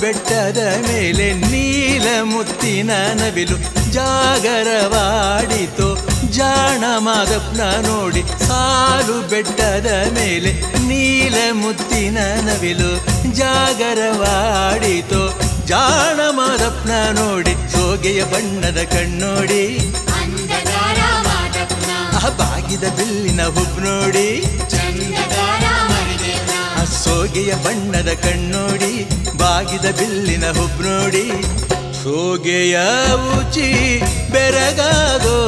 ಬೆಟ್ಟದ ಮೇಲೆ ನೀಲ ಮುತ್ತಿನ ನವಿಲು ಜಾಗರವಾಡಿತು. ಜಾಣ ಮಾದಪ್ಪನ ನೋಡಿ ಸಾಲು ಬೆಟ್ಟದ ಮೇಲೆ ನೀಲ ಮುತ್ತಿನ ನವಿಲು ಜಾಗರವಾಡಿತು. ಜಾಣ ಮಾದಪ್ಪನ ನೋಡಿ ಸೋಗೆಯ ಬಣ್ಣದ ಕಣ್ಣೋಡಿ. ಬಾಗಿದ ಬಿಲ್ಲಿನ ಹುಬ್ ನೋಡಿ. ಸೋಗೆಯ ಬಣ್ಣದ ಕಣ್ಣೋಡಿ, ಬಾಗಿದ ಬಿಲ್ಲಿನ ಹುಬ್ ನೋಡಿ ಸೋಗೆಯ ಉಚಿ ಬೆರಗಾಗೋ,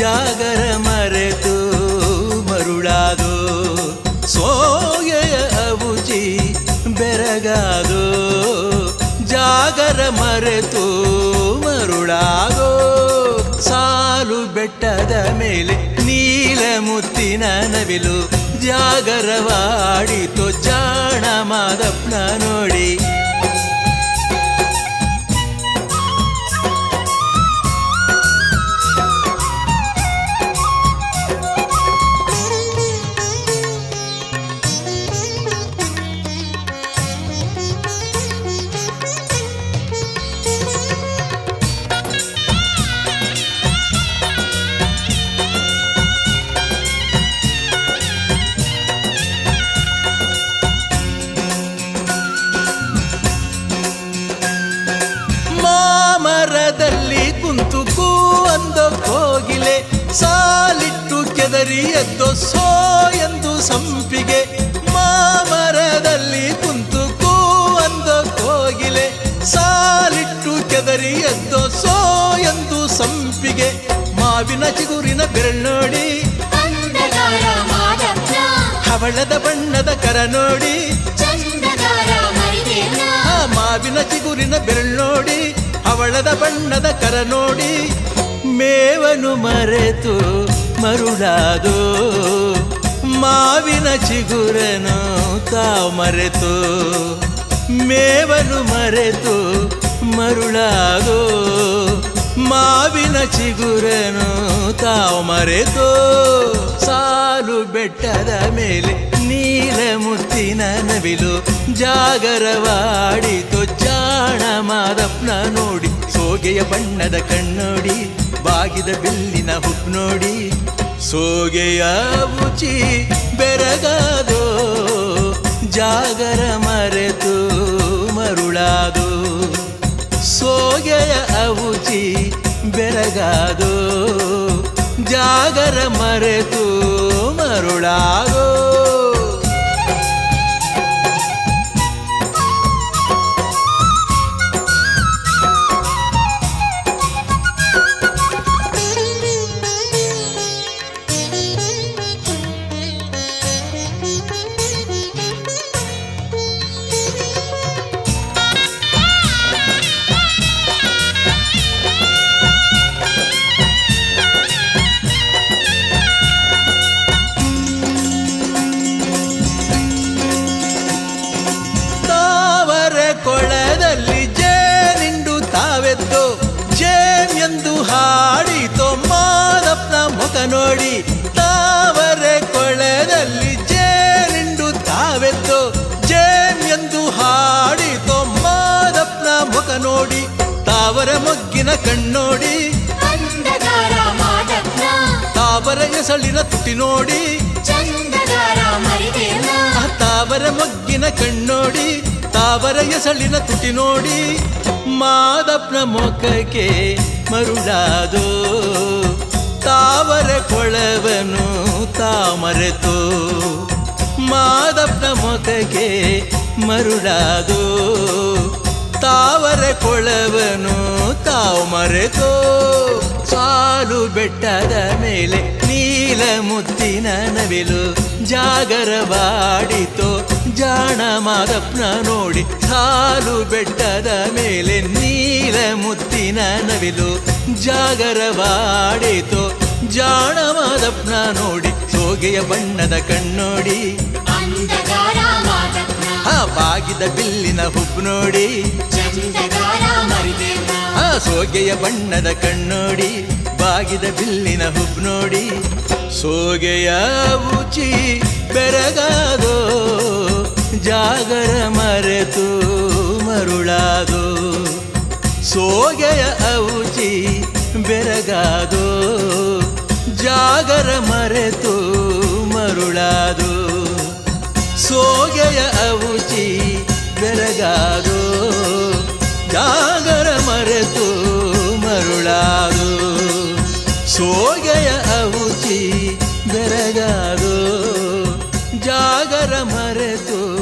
ಜಾಗರ ಮರೆತು ಮರುಳಾದೋ ಸೋಗೆಯ ಉಚಿ ಬೆರಗಾದೋ ಜಾಗರ ಮರೆತು ಮರುಳಾಗೋ, ಸಾಲು ಬೆಟ್ಟದ ಮೇಲೆ ನೀಲ ಮುತ್ತಿನ ನವಿಲು ಜಾಗರವಾಡಿತು ಜಾಣ ಮಾದಪ್ಪನ ನೋಡಿ. ಕೆದರಿ ಎದ್ದೋ ಸೋ ಎಂದು ಸಂಪಿಗೆ ಮಾಮರದಲ್ಲಿ ಕುಂತು ಕೂ ಅಂದ ಕೋಗಿಲೆ ಸಾಲಿಟ್ಟು ಕೆದರಿ ಎದ್ದು ಸೋ ಎಂದು ಸಂಪಿಗೆ ಮಾವಿನ ಚಿಗುರಿನ ಬೆರಳ್ನೋಡಿ ಹವಳದ ಬಣ್ಣದ ಕರ ನೋಡಿ ಮಾವಿನ ಚಿಗುರಿನ ಬೆರಳ್ನೋಡಿ ಅವಳದ ಬಣ್ಣದ ಕರ ನೋಡಿ ಮೇವನು ಮರೆತು ಮರುಳಾದು ಮಾವಿನ ಚಿಗುರನು ತಾವು ಮರೆತು ಮೇವನು ಮರೆತು ಮರುಳಾದು ಮಾವಿನ ಚಿಗುರನು ತಾವು ಮರೆತು ಸಾಲು ಬೆಟ್ಟದ ಮೇಲೆ ನೀಲ ಮುತ್ತಿನ ನವಿಲು ಜಾಗರವಾಡಿತು ಜಾಣ ಮಾದಪ್ಪನ ನೋಡಿ ಸೋಗೆಯ ಬಣ್ಣದ ಕಣ್ಣೋಡಿ, ಬಾಗಿದ ಬಿಲ್ಲಿನ ಹುಬ್ ನೋಡಿ, ಸೋಗೆಯ ಮುಚಿ ಬೆರಗಾದೋ, ಜಾಗರ ಮರೆತು ಮರುಳಾದು, ಸೋಗೆಯ ಅವುಚಿ ಬೆರಗಾದೋ, ಜಾಗರ ಮರೆತು ಮರುಳಾಗೋ ಕೊಳದಲ್ಲಿ ಜೇನಿಂಡು ತಾವೆದ್ದು ಜೇನ್ ಎಂದು ಹಾಡಿತೋ ಮಾದಪ್ಪನ ಮುಖ ನೋಡಿ. ತಾವರೆ ಕೊಳದಲ್ಲಿ ಜೇನಿಂಡು ತಾವೆದ್ದು ಜೇನ್ ಎಂದು ಹಾಡಿತೋ ಮಾದಪ್ಪನ ಮುಖ ನೋಡಿ. ತಾವರ ಮೊಗ್ಗಿನ ಕಣ್ಣೋಡಿ. ತಾವರ ಎಸಳಿನ ತುಟಿ ನೋಡಿ. ತಾವರ ಮೊಗ್ಗಿನ ಕಣ್ಣೋಡಿ. ತಾವರ ಎಸಳಿನ ತುಟಿ ನೋಡಿ ಮಾದಪ್ಪನ ಮೊಖಕ್ಕೆ ಮರುಳಾದೋ. ತಾವರ ಕೊಳವನು ತಾಮರೆತೋ ಮಾದಪ್ಪನ ಮೊಖಕ್ಕೆ ಮರುಳಾದೋ. ತಾವರ ಕೊಳವನು ತಾವು ಮರೆತೋ ಸಾಲು ಬೆಟ್ಟದ ಮೇಲೆ ನೀಲ ಮುತ್ತಿನ ನವಿಲು ಜಾಗರವಾಡಿತೋ. ಜಾಣ ಮಾದಪ್ಪನ ನೋಡಿ ಸಾಲು ಬೆಟ್ಟದ ಮೇಲೆ ನೀಲ ಮುತ್ತಿನ ನವಿಲು ಜಾಗರವಾಡಿತು. ಜಾಣ ಮಾದಪ್ಪನ ನೋಡಿ ಸೋಗೆಯ ಬಣ್ಣದ ಕಣ್ಣೋಡಿ. ಆ ಬಾಗಿದ ಬಿಲ್ಲಿನ ಹುಬ್ಬು ನೋಡಿ. ಆ ಸೋಗೆಯ ಬಣ್ಣದ ಕಣ್ಣೋಡಿ ಬಾಗಿದ ಬಿಲ್ಲಿನ ಹುಬ್ಬು ನೋಡಿ. ಸೋಗೆಯ ಉಚಿ ಜಾಗರ ಮರೆತು ಮರುಳಾದು, ಸೋಗೆಯ ಔಚಿ ಬೆರಗಾದೋ, ಜಾಗರ ಮರೆತು ಮರುಳಾದು, ಸೋಗೆಯ ಔಚಿ ಬೆರಗಾದೋ, ಜಾಗರ ಮರೆತು ಮರುಳಾದು, ಸೋಗೆಯ ಔಚಿ ಬೆರಗಾದೋ, ಜಾಗರ ಮರೆತು